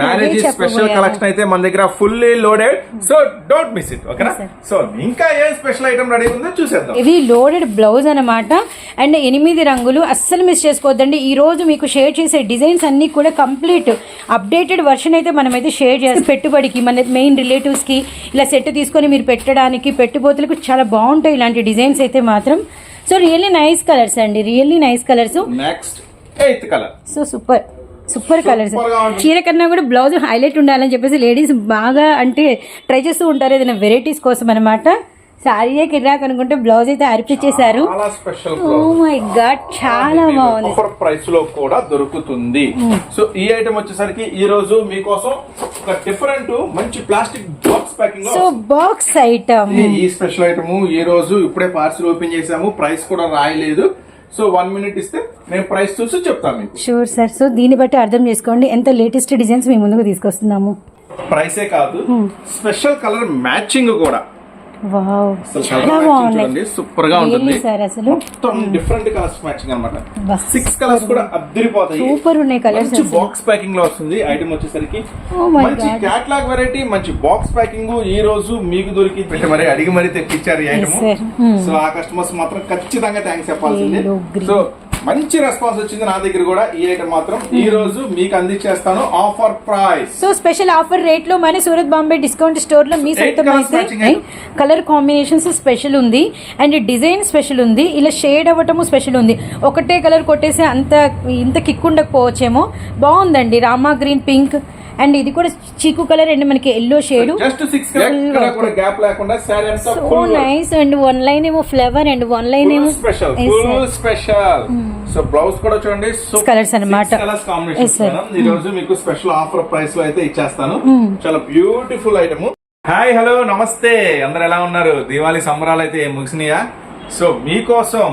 Marriage special. Collection అయితే మన దగ్గర fully loaded so don't miss it ఓకేనా. సో ఇంకా ఏ స్పెషల్ ఐటమ్ రెడీ ఉందో చూసేద్దాం. ఇది లోడెడ్ బ్లౌజ్ అనమాట అండ్ ఎనిమిది రంగులు అస్సలు మిస్ చేసుకోవద్దండి. ఈ రోజు మీకు షేర్ చేసే డిజైన్స్ అన్ని కూడా కంప్లీట్ అప్డేటెడ్ వర్షన్ అయితే మనమైతే షేర్ చేస్తాం పెట్టుబడికి మన మెయిన్ రిలేటివ్స్కి ఇలా సెట్ తీసుకొని మీరు పెట్టడానికి పెట్టుబోతులకు చాలా బాగుంటాయి ఇలాంటి డిజైన్స్ అయితే మాత్రం. సో రియల్లీ నైస్ కలర్స్ అండి. Really nice colours next eighth colour so super super colours. చీర కన్నా కూడా బ్లౌజ్ హైలైట్ ఉండాలని చెప్పేసి లేడీస్ బాగా అంటే ట్రై చేస్తూ ఉంటారు ఏదైనా వెరైటీస్ కోసం అనమాట శారీయే కిరాక్ అనుకుంటే బ్లౌజ్ అయితే అర్పించేశారు చాలా స్పెషల్ ఓ మై గాడ్ చాలా బాగుంది. ఆఫర్ ప్రైస్లో కూడా దొరుకుతుంది. సో ఈ ఐటమ్ వచ్చేసరికి ఈ రోజు మీకోసం ఒక డిఫరెంట్ మంచి plastic box packing so box item ఈ స్పెషల్ ఐటమ్ ఈ రోజు ఇప్పుడే పార్సిల్ ఓపెన్ చేసాము ప్రైస్ కూడా రాయలేదు. సో వన్ మినిట్ ఇస్తే నేను ప్రైస్ చూసి చెప్తాను మీకు. షూర్ సార్ సో దీన్ని బట్టి అర్థం చేసుకోండి. ఎంత లేటెస్ట్ డిజైన్స్ మీ ముందుకు తీసుకొస్తున్నాము? ప్రైసే కాదు. స్పెషల్ కలర్ మ్యాచింగ్ కూడా. చూడండి. సూపర్గా ఉంటుంది? మొత్తం డిఫరెంట్ కలర్స్ మ్యాచింగ్ అనమాట సిక్స్ కలర్స్ కూడా అద్దరిపోతాయి. సూపర్ ఉన్నాయి కలర్స్ బాక్స్ ప్యాకింగ్లో వస్తుంది ఐటమ్ వచ్చేసరికి. Oh మంచి. క్యాట్లాగ్ వెరైటీ మంచి బాక్స్ ప్యాకింగ్ ఈ రోజు మీకు దొరికి పెట్టి మరి అడిగి మరి తెప్పించారు ఈ ఐటమ్. Hmm. సో ఆ కస్టమర్స్ మాత్రం ఖచ్చితంగా థ్యాంక్స్ చెప్పాల్సింది. సో మంచి రెస్పాన్స్ వచ్చింది నా దగ్గర కూడా. ఈ ఐటమ్ మాత్రం. ఈ రోజు మీకు అందించేస్తాను. Offer price. So special offer రేట్లో మన సూరత్ బాంబే డిస్కౌంట్ స్టోర్లో మీ సొంతం అయితే కలర్ కాంబినేషన్స్ స్పెషల్ ఉంది. అండ్ డిజైన్ స్పెషల్ ఉంది. ఇలా షేడ్ అవ్వటము స్పెషల్ ఉంది. ఒకటే కలర్ కొట్టేసి అంత ఇంత కిక్ ఉండకపోవచ్చేమో. బాగుందండి. రామా గ్రీన్ పింక్ అండ్ ఇది కూడా చీకు కలర్ అండ్ మనకి yellow shade so nice and one line ఏమో ఫ్లవర్ అండ్ వన్ లైన్ ఏమో స్పెషల్ సో బ్లౌజ్ కూడా చూడండి. Colours sir. ఈ రోజు మీకు స్పెషల్ ఆఫర్ ప్రైస్లో అయితే ఇచ్చేస్తాను. చాలా బ్యూటిఫుల్ ఐటమ్ హాయ్ హలో నమస్తే అందరు ఎలా ఉన్నారు? దీవాలి సంబరాలు అయితే ముగిసినాయా? సో మీకోసం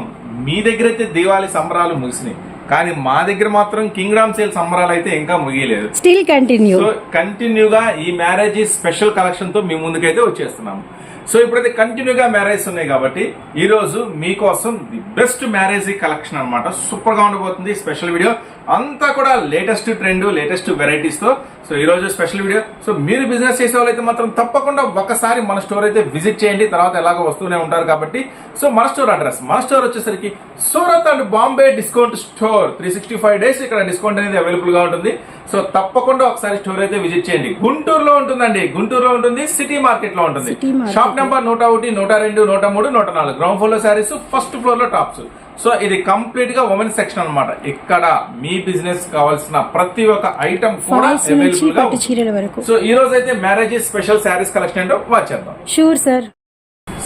మీ దగ్గర అయితే దీవాలి సంబరాలు ముగిసినాయి. కానీ మా దగ్గర మాత్రం కింగ్డమ్ సేల్ సంబరాలు అయితే ఇంకా ముగియలేదు. స్టిల్ కంటిన్యూ సో కంటిన్యూగా ఈ మ్యారేజ్ స్పెషల్ కలెక్షన్తో మీ ముందుకైతే వచ్చేస్తున్నాము. సో ఇప్పుడైతే కంటిన్యూగా మ్యారేజ్ ఉన్నాయి కాబట్టి ఈ రోజు మీకోసం ది బెస్ట్ మ్యారేజ్ కలెక్షన్ అన్నమాట. సూపర్గా ఉండబోతుంది స్పెషల్ వీడియో అంతా కూడా లేటెస్ట్ ట్రెండ్ లేటెస్ట్ వెరైటీస్తో. సో ఈ రోజు స్పెషల్ వీడియో సో మీరు బిజినెస్ చేసే వాళ్ళైతే మాత్రం తప్పకుండా ఒకసారి మన స్టోర్ అయితే విజిట్ చేయండి. తర్వాత ఎలాగో వస్తూనే ఉంటారు కాబట్టి. సో మన స్టోర్ అడ్రస్ మన స్టోర్ వచ్చేసరికి Surat and Bombay discount store three sixty five days ఇక్కడ డిస్కౌంట్ అనేది అవైలబుల్గా ఉంటుంది. సో తప్పకుండా ఒకసారి స్టోర్ అయితే విజిట్ చేయండి. గుంటూరులో ఉంటుందండి. గుంటూరులో ఉంటుంది సిటీ మార్కెట్లో ఉంటుంది. Market. షాప్ నెంబర్ నూట ఒకటి నూట రెండు నూట మూడు నూట నాలుగు. గ్రౌండ్ ఫ్లోర్ శారీస్ ఫస్ట్ ఫ్లోర్లో టాప్స్ సో ఇది కంప్లీట్గా ఉమెన్ సెక్షన్ అన్నమాట. ఇక్కడ మీ బిజినెస్ కావాల్సిన ప్రతి ఒక్క ఐటమ్ కూడా అవైలబుల్గా చీరల వరకు. సో ఈ రోజు అయితే మ్యారేజ్ స్పెషల్ శారీస్ కలెక్షన్ ఏంటో వచ్చేద్దాం షూర్ సార్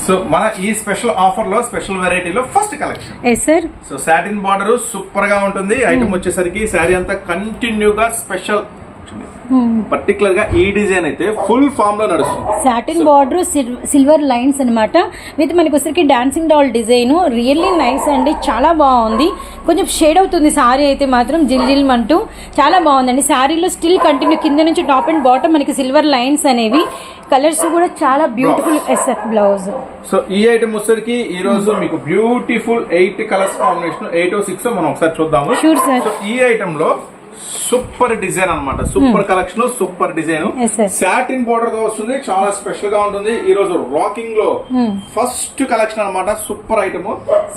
సో మన ఈ స్పెషల్ ఆఫర్లో స్పెషల్ వెరైటీలో first collection yes sir so satin border సూపర్గా ఉంటుంది. ఐటమ్ వచ్చేసరికి శారీ అంతా కంటిన్యూగా స్పెషల్ పర్టికులర్గా ఈ డిజైన్ అయితే ఫుల్ ఫామ్లో నడుస్తుంది. సాటిన్ బార్డర్ సిల్వర్ లైన్స్ అన్నమాట. విత్ మనకి వచ్చరికి dancing doll design really nice అండి. చాలా బాగుంది. కొంచెం షేడ్ అవుతుంది సారీ అయితే మాత్రం జిల్ జిల్ అంటూ చాలా బాగుందండి. సారీలో స్టిల్ కంటిన్యూ కింద నుంచి టాప్ అండ్ బాటమ్ మనకి సిల్వర్ లైన్స్ అనేవి. కలర్స్ కూడా చాలా బ్యూటిఫుల్ ఎస్ బ్లౌజ్ సో ఈ ఐటమ్ వచ్చేసరికి ఈ రోజు మీకు beautiful eight colours combination eight six మనం ఒకసారి చూద్దాము. Sure, sir. సో ఈ ఐటమ్లో సూపర్ డిజైన్ అన్నమాట. Super collection super design. Hmm. Satin బోర్డర్తో వస్తుంది చాలా స్పెషల్గా ఉంటుంది. ఈ రోజు రాకింగ్లో Hmm. ఫస్ట్ కలెక్షన్ అన్నమాట super item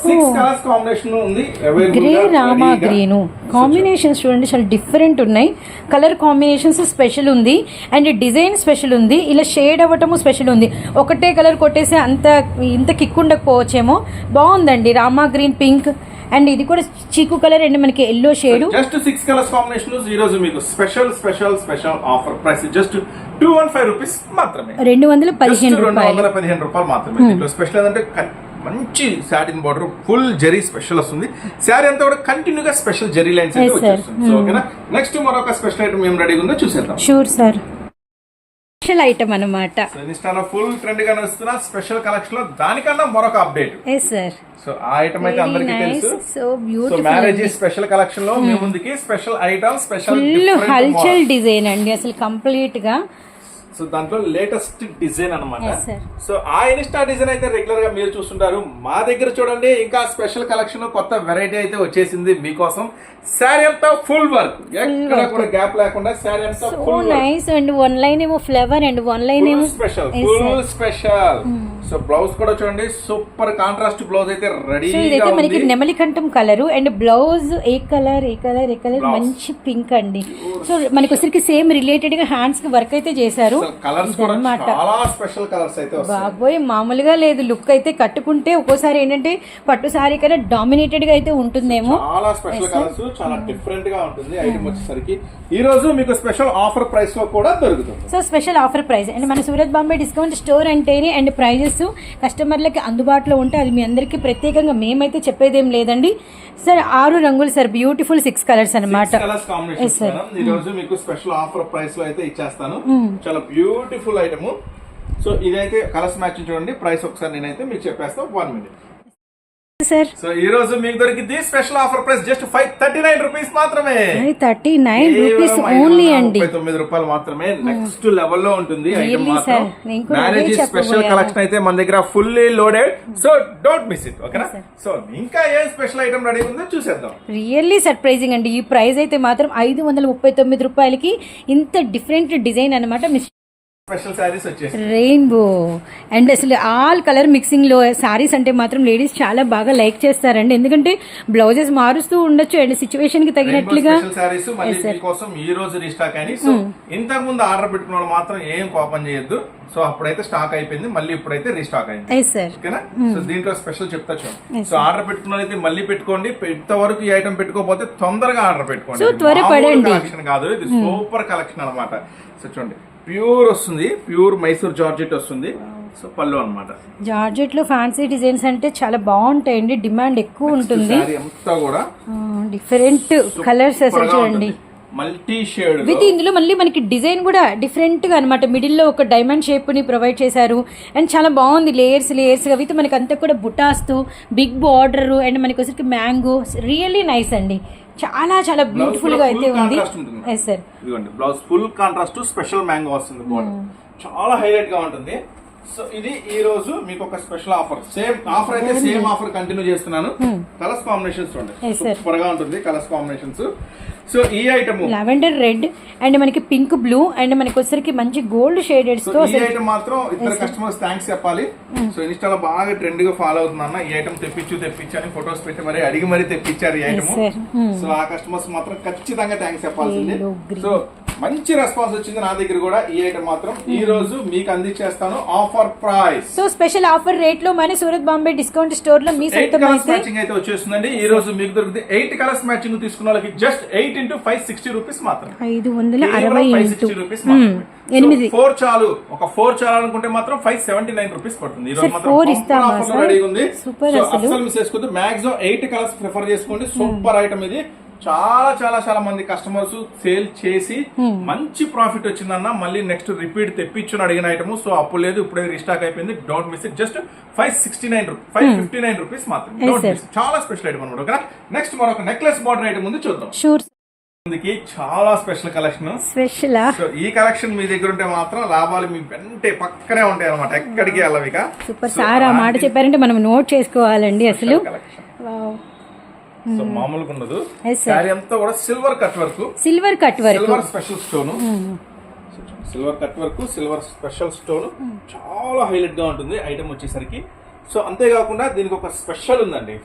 six colours combination ఉంది available గ్రే గా, రామా. గ్రీను కాంబినేషన్స్ చూడండి చాలా డిఫరెంట్ ఉన్నాయి. కలర్ కాంబినేషన్స్ స్పెషల్ ఉంది. అండ్ డిజైన్ స్పెషల్ ఉంది. ఇలా షేడ్ అవ్వటము స్పెషల్ ఉంది. ఒకటే కలర్ కొట్టేసి అంత ఇంత కిక్ ఉండకపోవచ్చేమో. బాగుందండి. రామా గ్రీన్ పింక్ అండ్ ఇది కూడా చీకు కలర్ అండ్ మనకి yellow shade just six colours combination ఈ రోజు మీకు special special special offer price just two one five rupees మాత్రమే. రెండు వందల పదిహేను రెండు రూపాయలు. వందల పదిహేను రూపాయలు మాత్రమే. దీంట్లో స్పెషల్ ఏంటంటే మంచి satin border full zari special వస్తుంది. శారీ అంతా కూడా కంటిన్యూగా స్పెషల్ జెరీ లైన్స్ ఓకేనా నెక్స్ట్ మరొక స్పెషల్ ఐటమ్ ఏం రెడీగా ఉందో చూసేద్దాం. షూర్ సార్ స్పెషల్ ఐటమ్ అన్నమాట. సో ఇన్స్టాలో ఫుల్ ట్రెండ్గా నడుస్తున్న స్పెషల్ కలెక్షన్లో దానికన్నా మరొక అప్డేట్ ఎస్ సార్ సో ఆ ఐటమ్ అయితే అందరికీ తెలుసు. So so beautiful marriage special కలెక్షన్లో మీ ముందుకి స్పెషల్ ఐటమ్ స్పెషల్ ఫుల్ హల్చల్ డిజైన్ అండి. అసలు కంప్లీట్గా సో దాంట్లో లేటెస్ట్ డిజైన్ sir. సో ఆ ఇన్స్టా డిజైన్ అయితే రెగ్యులర్గా మీరు చూస్తుంటారు. మా దగ్గర చూడండి ఇంకా స్పెషల్ కలెక్షన్ కొత్త వెరైటీ అయితే వచ్చేసింది మీకోసం. శారీ అంతా ఫుల్ వర్క్ ఎక్కడ కూడా గ్యాప్ లేకుండా శారీ అంతా full nice and one line ఏమో ఫ్లవర్ అండ్ వన్ లైన్ ఏమో special full special so blouse కూడా చూడండి సూపర్ కాంట్రాస్ట్ బ్లౌజ్ అయితే సో రెడీగా ఇదైతే మనకి నెమలికంఠం కలర్ అండ్ బ్లౌజ్ ఏ కలర్ ఏ కలర్ ఏ కలర్. మంచి పింక్ అండి. సో మనకి వచ్చరికి సేమ్ రిలేటెడ్గా హ్యాండ్స్కి వర్క్ అయితే చేశారు. కలర్స్ కూడా. చాలా స్పెషల్ కలర్స్ అయితే బాబోయ్ మామూలుగా లేదు. లుక్ అయితే కట్టుకుంటే ఒక్కోసారి ఏంటంటే పట్టు సారీ కన్నా డామినేటెడ్గా అయితే ఉంటుందేమో. చాలా స్పెషల్ కలర్స్ చాలా డిఫరెంట్గా ఉంటుంది ఐటమ్ వచ్చేసరికి. ఈ రోజు మీకు స్పెషల్ ఆఫర్ ప్రైస్లో కూడా దొరుకుతుంది. So special offer price and మన సూరత్ బాంబే డిస్కౌంట్ స్టోర్ అంటేనే అండ్ ప్రైజెస్ కస్టమర్లకి అందుబాటులో ఉంటే అది మీ అందరికీ ప్రత్యేకంగా మేమైతే చెప్పేదేం లేదండి. సార్ ఆరు రంగులు సార్ బ్యూటిఫుల్ సిక్స్ కలర్స్ అనమాట. ఈ రోజు మీకు స్పెషల్ ఆఫర్ ప్రైస్లో అయితే ఇచ్చేస్తాను. చాలా బ్యూటిఫుల్ ఐటమ్ సో ఇదైతే కలర్స్ మ్యాచింగ్ చూడండి. ప్రైస్ ఒకసారి నేనైతే మీకు చెప్పేస్తాను వన్ మినిట్ సో ఈ రోజు మీకు దొరికింది special offer price just five thirty nine rupees మాత్రమే థర్టీ నైన్ రూపీస్ ఓన్లీ అండి. తొమ్మిది రూపాయలు మాత్రమే. నెక్స్ట్ లెవెల్లో ఉంటుంది మ్యారేజ్ స్పెషల్. కలెక్షన్ అయితే మన దగ్గర fully loaded so don't miss it ఓకేనా సో ఇంకా ఏ స్పెషల్ ఐటమ్ రెడీ ఉందో చూసేద్దాం. రియల్లీ సర్ప్రైజింగ్ అండి. ఈ ప్రైస్ అయితే మాత్రం ఐదు వందల ముప్పై తొమ్మిది రూపాయలకి ఇంత డిఫరెంట్ డిజైన్ అనమాట మిస్ స్పెషల్ వచ్చేసి రెయిన్బో. అండ్ అసలు ఆల్ కలర్ మిక్సింగ్లో సారీస్ అంటే మాత్రం లేడీస్ చాలా బాగా లైక్ చేస్తారండి. ఎందుకంటే బ్లౌజెస్ మారుస్తూ ఉండొచ్చు అండ్ సిచ్యువేషన్కి తగినట్లుగా శారీస్ మళ్ళీ మీకోసం ఈ రోజు రీస్టాక్ అని. So Hmm. ఇంతకు ముందు ఆర్డర్ పెట్టుకున్న వాళ్ళు మాత్రం ఏం కోపం చేయొద్దు. సో అప్పుడైతే స్టాక్ అయిపోయింది. మళ్ళీ ఇప్పుడైతే రీస్టాక్ అయింది. ఓకేనా? Hmm. సో దీంట్లో స్పెషల్ చెప్తా చూడండి సో ఆర్డర్ పెట్టుకున్న మళ్ళీ పెట్టుకోండి. ఇంతవరకు ఈ ఐటమ్ పెట్టుకోకపోతే తొందరగా ఆర్డర్ పెట్టుకోండి. కలెక్షన్ కాదు. ఇది సూపర్ కలెక్షన్ అన్నమాట. సో చూడండి. ప్యూర్ వస్తుంది. ప్యూర్ మైసూర్ జార్జెట్ వస్తుంది. సో పళ్ళు అన్నమాట. జార్జెట్లో ఫ్యాన్సీ డిజైన్స్ అంటే చాలా బాగుంటాయండి. డిమాండ్ ఎక్కువ ఉంటుంది. అంతా కూడా డిఫరెంట్ కలర్స్ అసలు చూడండి. మల్టీ షేడ్ విత్ ఇందులో మళ్ళీ మనకి డిజైన్ కూడా డిఫరెంట్గా అనమాట మిడిల్లో ఒక డైమండ్ షేప్ని ప్రొవైడ్ చేశారు. అండ్ చాలా బాగుంది లేయర్స్ లేయర్స్గా విత్ మనకి అంతా కూడా బుటాస్తూ బిగ్ బార్డర్ అండ్ మనకి వచ్చరికి మ్యాంగో. రియల్లీ నైస్ అండి. చాలా చాలా బ్యూటిఫుల్గా అయితే ఉంది. ఎస్ సార్ ఇదిగోండి blouse full contrast special mango వస్తుంది border. చాలా హైలైట్గా ఉంటుంది. సో ఇది ఈ రోజు మీకు ఒక స్పెషల్ ఆఫర్ సేమ్ ఆఫర్ అయితే సేమ్ ఆఫర్ కంటిన్యూ చేస్తున్నాను. కలర్స్ కాంబినేషన్స్ చూడండి. Sir. సూపర్గా ఉంటుంది కలర్స్ కాంబినేషన్స్ సో ఈ ఐటమ్. లావెండర్ రెడ్ అండ్ మనకి పింక్ బ్లూ అండ్ మనకి వచ్చరికి మంచి గోల్డ్ షేడెడ్స్తో ఈ ఐటమ్ మాత్రం ఇద్దరు కస్టమర్స్ థ్యాంక్స్ చెప్పాలి. సో ఇన్స్టాలో బాగా ట్రెండ్గా ఫాలో అవుతుంది అన్న ఈ ఐటమ్ తెప్పించు తెప్పించు అని ఫొటోస్ పెట్టి మరి అడిగి మరి తెప్పించారు ఈ ఐటమ్. Hmm. సో ఆ కస్టమర్స్ మాత్రం ఖచ్చితంగా థ్యాంక్స్ చెప్పాల్సింది. సో మంచి రెస్పాన్స్ వచ్చింది నా దగ్గర కూడా ఈ ఐటమ్ మాత్రం. ఈ రోజు మీకు అందించేస్తాను offer price so special offer రేట్లో మన సూరత్ బాంబే డిస్కౌంట్ స్టోర్లో మీ సొంతం మ్యాచింగ్ అయితే వచ్చేస్తుందండి. ఈ రోజు మీకు దొరికితే ఎయిట్ కలర్స్ మ్యాచింగ్ తీసుకున్న వాళ్ళకి just eight into five sixty rupees మాత్రం ఐదు వందల అరవై ఇంటూ. రూపీస్ ఎనిమిది. ఫోర్ చాలు. ఒక ఫోర్ చాలు అనుకుంటే మాత్రం ఫైవ్ సెవెంటీ నైన్ రూపీస్ పడుతుంది. ఈ రోజు మాత్రం ఉంది. అస్సలు మిస్ చేసుకోవద్దు. మాక్సిమం ఎయిట్ కలర్స్ ప్రిఫర్ చేసుకోండి. సూపర్ ఐటమ్ ఇది. చాలా చాలా చాలా మంది కస్టమర్స్ సేల్ చేసి మంచి ప్రాఫిట్ వచ్చిందన్న మళ్ళీ నెక్స్ట్ రిపీట్ తెప్పించుని అడిగిన ఐటమ్ సో అప్పుడు లేదు. ఇప్పుడే రీస్టాక్ అయిపోయింది. Don't miss it just five sixty nine five fifty nine rupees మాత్రం. చాలా స్పెషల్ ఐటమ్ అనమాట నెక్స్ట్ మరొక నెక్లెస్ బార్డర్ ఐటమ్ ఉంది. చూద్దాం. ముందుకి చాలా స్పెషల్ కలెక్షన్. స్పెషల్? ఈ కలెక్షన్ మీ దగ్గర ఉంటే మాత్రం లాభాలు మీ వెంటే పక్కనే ఉంటాయి అనమాట ఎక్కడికి వెళ్ళవిక సూపర్. సార్ ఆ మాట చెప్పారంటే మనం నోట్ చేసుకోవాలండి అసలు. సో మామూలుగా ఉండదు. శారీ అంతా కూడా silver cut work. Silver cut వరకు. Silver special stone. Silver cut work silver special stone. చాలా హైలైట్గా ఉంటుంది ఐటమ్ వచ్చేసరికి. సో అంతేకాకుండా దీనికి ఒక స్పెషల్ ఉందండి.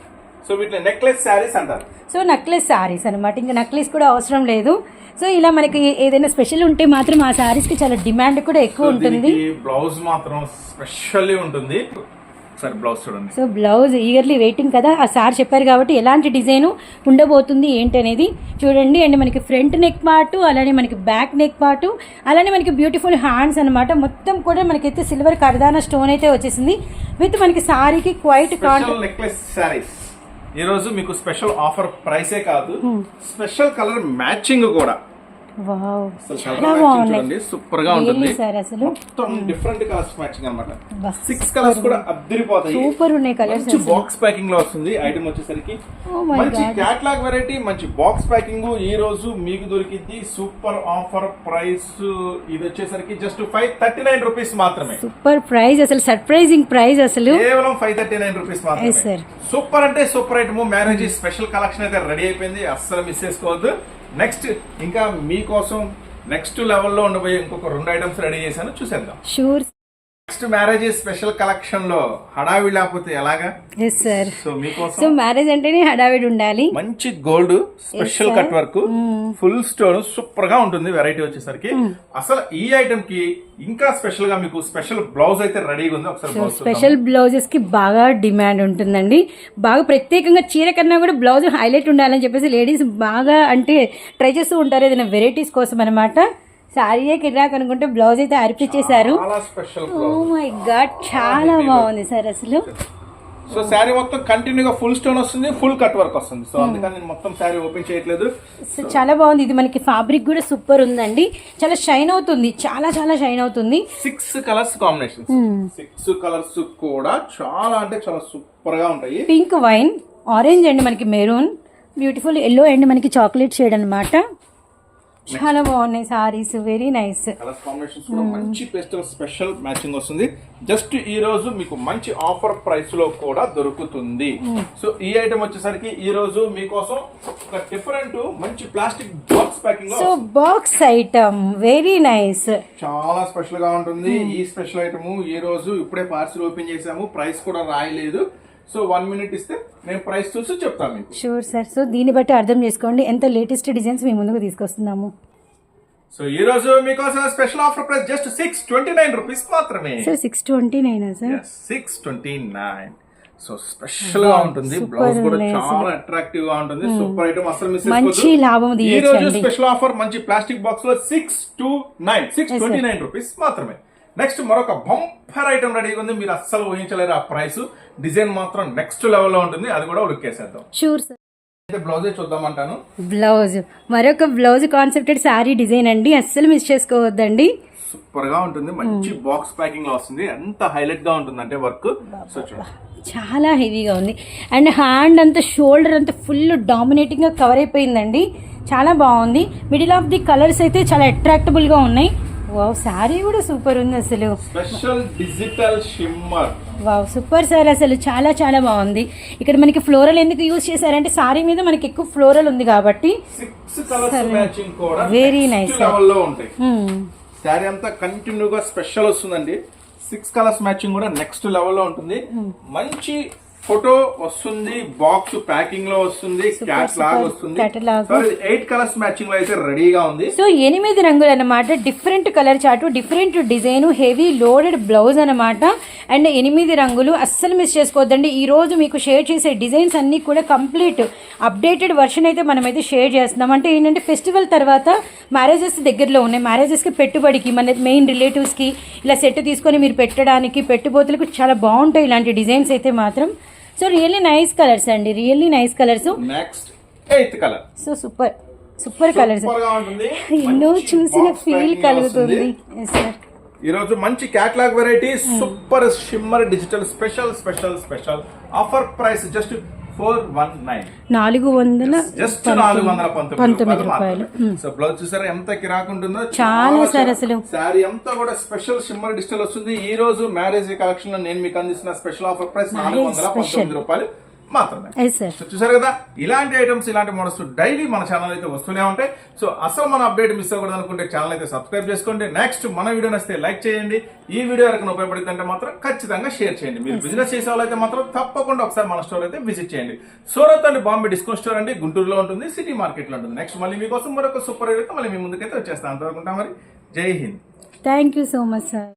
సో వీటిని నెక్లెస్ శారీస్ అంటారు. సో నక్లెస్ సారీస్ అనమాట ఇంకా నక్లెస్ కూడా అవసరం లేదు. సో ఇలా మనకి ఏదైనా స్పెషల్ ఉంటే మాత్రం ఆ సారీస్కి చాలా డిమాండ్ కూడా ఎక్కువ ఉంటుంది. బ్లౌజ్ మాత్రం స్పెషల్లీ ఉంటుంది. ఒకసారి బ్లౌజ్ చూడండి. సో బ్లౌజ్ ఈగర్లీ వెయిటింగ్ కదా. ఆ సార్ చెప్పారు కాబట్టి ఎలాంటి డిజైన్ ఉండబోతుంది ఏంటి అనేది చూడండి. అండ్ మనకి ఫ్రంట్ నెక్ పార్ట్ అలానే మనకి బ్యాక్ నెక్ పార్ట్ అలానే మనకి బ్యూటిఫుల్ హ్యాండ్స్ అన్నమాట. మొత్తం కూడా మనకైతే సిల్వర్ కర్దానా స్టోన్ అయితే వచ్చేసింది. విత్ మనకి సారీకి క్వైట్ కాంట్ స్పెషల్ నెక్లెస్ శారీస్ ఈరోజు మీకు స్పెషల్ ఆఫర్ ప్రైసే కాదు. స్పెషల్ కలర్ మ్యాచింగ్ కూడా. వావ్. చాలా చూడండి. సూపర్గా ఉంటుంది. సార్ అసలు? మొత్తం డిఫరెంట్ కలర్స్ మ్యాచింగ్ అనమాట బస్ సిక్స్ కలర్స్ కూడా అద్దరిపోతాయి. సూపర్ ఉన్నాయి కలర్స్ మంచి బాక్స్ ప్యాకింగ్లో వస్తుంది ఐటమ్ వచ్చేసరికి. Oh మంచి. క్యాట్లాగ్ వెరైటీ మంచి బాక్స్ ప్యాకింగ్ ఈ రోజు మీకు దొరికింది సూపర్ ఆఫర్ ప్రైస్ ఇది వచ్చేసరికి just five thirty nine rupees మాత్రమే. సూపర్ ప్రైస్ అసలు సర్ప్రైజింగ్ ప్రైస్ అసలు. కేవలం ఫైవ్ థర్టీ నైన్ రూపీస్ మాత్రమే. సూపర్ అంటే super item marriage special collection అయితే రెడీ అయిపోయింది. అస్సలు మిస్ చేసుకోవద్దు. నెక్స్ట్ ఇంకా మీకోసం నెక్స్ట్ లెవెల్లో ఉండబోయే ఇంకొక రెండు ఐటమ్స్ రెడీ చేశాను. చూసేద్దాం. షూర్ నెక్స్ట్ మ్యారేజ్ స్పెషల్ కలెక్షన్లో హడావి లేకపోతే ఎలాగా? ఎస్ సార్ సో మీకోసం సో మ్యారేజ్ అంటేనే హడావిడి ఉండాలి. మంచి gold special. Cut work full stone సూపర్గా ఉంటుంది వెరైటీ వచ్చేసరికి. అసలు ఈ ఐటమ్కి ఇంకా స్పెషల్గా మీకు స్పెషల్ బ్లౌజ్ అయితే రెడీగా ఉంది? ఒకసారి స్పెషల్ బ్లౌజెస్కి బాగా డిమాండ్ ఉంటుందండి. బాగా ప్రత్యేకంగా చీర కన్నా కూడా బ్లౌజ్ హైలైట్ ఉండాలని చెప్పేసి లేడీస్ బాగా అంటే ట్రై చేస్తూ ఉంటారు. ఏదైనా వెరైటీస్ కోసం అనమాట శారీయే కిరాక్ అనుకుంటే బ్లౌజ్ అయితే అర్పించేశారు. చాలా స్పెషల్ ఓ మై గాడ్ చాలా బాగుంది సార్ అసలు. సో శారీ మొత్తం కంటిన్యూగా ఫుల్ స్టోన్ వస్తుంది ఫుల్ కట్ వర్క్ వస్తుంది. సో అందుకని నేను మొత్తం శారీ ఓపెన్ చేయట్లేదు. సో చాలా బాగుంది. ఇది మనకి ఫ్యాబ్రిక్ కూడా సూపర్ ఉందండి. చాలా షైన్ అవుతుంది. చాలా చాలా షైన్ అవుతుంది. Six colours combination six colours కూడా చాలా అంటే చాలా సూపర్గా ఉంటాయి. పింక్ వైన్ ఆరెంజ్ అండి మనకి మెరూన్ బ్యూటిఫుల్ ఎల్లో అండ్ మనకి చాక్లెట్ షేడ్ అన్నమాట. చాలా బాగున్నాయి saris very nice colours combinations కూడా మంచి పేస్టల్ స్పెషల్ మ్యాచింగ్ వస్తుంది. జస్ట్ ఈ రోజు మీకు మంచి ఆఫర్ ప్రైస్లో కూడా దొరుకుతుంది. సో ఈ ఐటమ్ వచ్చేసరికి ఈ రోజు మీకోసం ఒక డిఫరెంట్ మంచి plastic box packing so box item very nice చాలా స్పెషల్గా ఉంటుంది. ఈ స్పెషల్ ఐటమ్ ఈ రోజు ఇప్పుడే పార్సిల్ ఓపెన్ చేసాము ప్రైస్ కూడా రాయలేదు. సో వన్ మినిట్ ఇస్తే నేను ప్రైస్ చూసి చెప్తాను మీకు. షూర్ సార్ సో దీన్ని బట్టి అర్థం చేసుకోండి. ఎంత లేటెస్ట్ డిజైన్స్ మీ ముందుకు తీసుకొస్తున్నాము? సో ఈ రోజు మీకోసం special offer price just six twenty nine rupees మాత్రమే. సార్ సిక్స్ ట్వంటీ నైనా sir six twenty nine so స్పెషల్గా ఉంటుంది. బ్లౌజ్ కూడా చాలా అట్రాక్టివ్గా ఉంటుంది. సూపర్ ఐటమ్ అసలు మిస్ మంచి లాభం ఈ రోజు స్పెషల్ ఆఫర్ మంచి ప్లాస్టిక్ బాక్స్లో six two nine six twenty nine rupees మాత్రమే. నెక్స్ట్ మరొక బంపర్ ఐటమ్ రెడీగా ఉంది. మీరు అస్సలు ఊహించలేరు ఆ ప్రైస్ డిజైన్ మాత్రం నెక్స్ట్ లెవెల్లో ఉంటుంది. అది కూడా ఉడికేసేద్దాం షూర్ సార్ బ్లౌజే చూద్దామంటాను? బ్లౌజ్ మరొక బ్లౌజ్ కాన్సెప్టెడ్ శారీ డిజైన్ అండి. అస్సలు మిస్ చేసుకోవద్దండి. సూపర్గా ఉంటుంది. మంచి బాక్స్ ప్యాకింగ్లో వస్తుంది. ఎంత హైలైట్గా ఉంటుంది అంటే వర్క్ సో చాలా హెవీగా ఉంది. అండ్ హ్యాండ్ అంతా షోల్డర్ అంతా ఫుల్ డామినేటింగ్గా కవర్ అయిపోయిందండి. చాలా బాగుంది. మిడిల్ ఆఫ్ ది కలర్స్ అయితే చాలా అట్రాక్టబుల్గా ఉన్నాయి. వావ్ శారీ కూడా సూపర్ ఉంది అసలు. Special digital shimmer. Wow super sir అసలు చాలా చాలా బాగుంది. ఇక్కడ మనకి ఫ్లోరల్ ఎందుకు యూజ్ చేశారంటే శారీ మీద మనకి ఎక్కువ ఫ్లోరల్ ఉంది కాబట్టి. ఉంటాయి. Hmm. శారీ అంతా కంటిన్యూగా స్పెషల్ వస్తుందండి. సిక్స్ కలర్స్ మ్యాచింగ్ కూడా నెక్స్ట్ లెవెల్లో ఉంటుంది. Hmm. మంచి ఫోటో వస్తుంది బాక్స్ ప్యాకింగ్లో వస్తుంది క్యాట్ లాగ్ super వస్తుంది. ఎయిట్ కలర్స్ మ్యాచింగ్లో అయితే రెడీగా ఉంది. సో ఎనిమిది రంగులు అన్నమాట డిఫరెంట్ కలర్ చాటు different design heavy loaded blouse అన్నమాట. అండ్ ఎనిమిది రంగులు అస్సలు మిస్ చేసుకోవద్దండి. ఈ రోజు మీకు షేర్ చేసే డిజైన్స్ అన్ని కూడా కంప్లీట్ అప్డేటెడ్ వర్షన్ అయితే మనమైతే షేర్ చేస్తున్నాం. అంటే ఏంటంటే ఫెస్టివల్ తర్వాత మ్యారేజెస్ దగ్గరలో ఉన్నాయి. మ్యారేజెస్కి పెట్టుబడికి మన మెయిన్ రిలేటివ్స్కి ఇలా సెట్ తీసుకొని మీరు పెట్టడానికి పెట్టుబోతులకు చాలా బాగుంటాయి ఇలాంటి డిజైన్స్ అయితే మాత్రం. సో రియల్లీ నైస్ కలర్స్ అండి really nice colours. Next eighth colour. So super super colours. ఎన్నో చూసిన ఫీల్ కలుగుతుంది. వస్తుంది. Yes, sir. ఈ రోజు మంచి catalogue variety super shimmer digital special special special offer price just four one nine నాలుగు వందల జస్ట్ నాలుగు వందల పంతొమ్మిది రూపాయలు. సో బ్లౌజ్ చూసారా ఎంత కిరాక్ ఉంటుందో చాలా సార్ అసలు. శారీ అంతా కూడా స్పెషల్ షిమ్మర్ డిజిటల్ వస్తుంది. ఈ రోజు మ్యారేజ్ కలెక్షన్లో నేను మీకు అందిస్తున్న స్పెషల్ ఆఫర్ ప్రైస్ నాలుగు వందల. పంతొమ్మిది రూపాయలు. మాత్రమే. చూసారు కదా? ఇలాంటి ఐటమ్స్ ఇలాంటి మోడల్స్ డైలీ మన ఛానల్ అయితే వస్తూనే ఉంటాయి. సో అసలు మన అప్డేట్ మిస్ అవ్వకూడదు అనుకుంటే ఛానల్ అయితే సబ్స్క్రైబ్ చేసుకోండి. నెక్స్ట్ మన వీడియో నచ్చితే లైక్ చేయండి. ఈ వీడియో ఎవరికి ఉపయోగపడింది అంటే మాత్రం ఖచ్చితంగా షేర్ చేయండి. మీరు బిజినెస్ చేసే వాళ్ళైతే మాత్రం తప్పకుండా ఒకసారి మన స్టోర్ అయితే విజిట్ చేయండి. సూరత్ అండి బాంబే డిస్కౌంట్ స్టోర్ అండి. గుంటూరులో ఉంటుంది సిటీ మార్కెట్లో ఉంటుంది. నెక్స్ట్ మళ్ళీ మీకోసం మరొక సూపర్ అయితే మళ్ళీ మీ ముందుకైతే వచ్చేస్తాను అంతవరకు మరి. జై Hind. Thank you so much sir